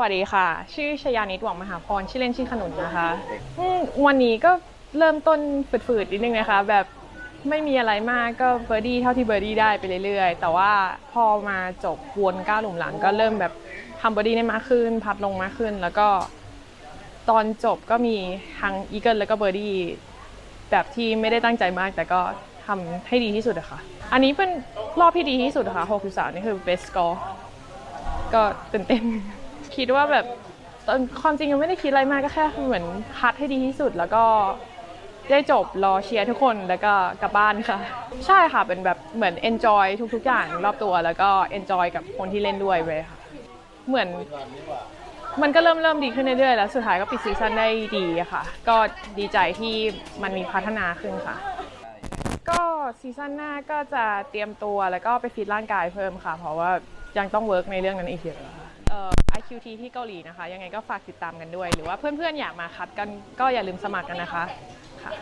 วัสดีค่ะ ชื่อชยานิดหวังมหาพร ชื่อเล่นชื่อขนุนนะคะวันนี้ก็เริ่มต้นฝืดๆนิดนึงนะคะ แบบไม่มีอะไรมากก็เบอร์ดี้เท่าที่เบอร์ดี้ได้ไปเรื่อยๆ แต่ว่าพอมาจบวนก้าวหลุมหลัง ก็เริ่มแบบทำเบอร์ดี้ได้มากขึ้น พัดลงมากขึ้น แล้วก็ตอนจบก็มีทั้งอีเกิลแล้วก็เบอร์ดี้แบบที่ไม่ได้ตั้งใจมาก แต่ก็ทำให้ดีที่สุดอะค่ะ อันนี้เป็นรอบที่ดีที่สุดะคะ่ะ63นี่คือ best score ก็ตื่นเต้น คิดว่าแบบตอนความจริงยังไม่ได้คิดอะไรมากก็แค่เหมือนพัดให้ดีที่สุดแล้วก็ได้จบรอเชียร์ทุกคนแล้วก็กลับบ้านค่ะ ใช่ค่ะเป็นแบบเหมือน enjoy ทุก ๆ อย่างรอบตัวแล้วก็ enjoy กับคนที่เล่นด้วยไปค่ะเหมือนมันก็เริ่มเริ่มดีขึ้นเรื่อยๆแล้วสุดท้ายก็ปิดซีซั่นได้ดีค่ะ ก็ดีใจที่มันมีพัฒนาขึ้นค่ะ ก็ซีซั่นหน้าก็จะเตรียมตัวแล้วก็ไปฟิตร่างกายเพิ่มค่ะ เพราะว่ายังต้องเวิร์กในเรื่องนั้นอีกเยอะ IQT ที่เกาหลีนะคะ ยังไงก็ฝากติดตามกันด้วย หรือว่าเพื่อนๆอยากมาคัดกันก็อย่าลืมสมัครกันนะคะค่ะ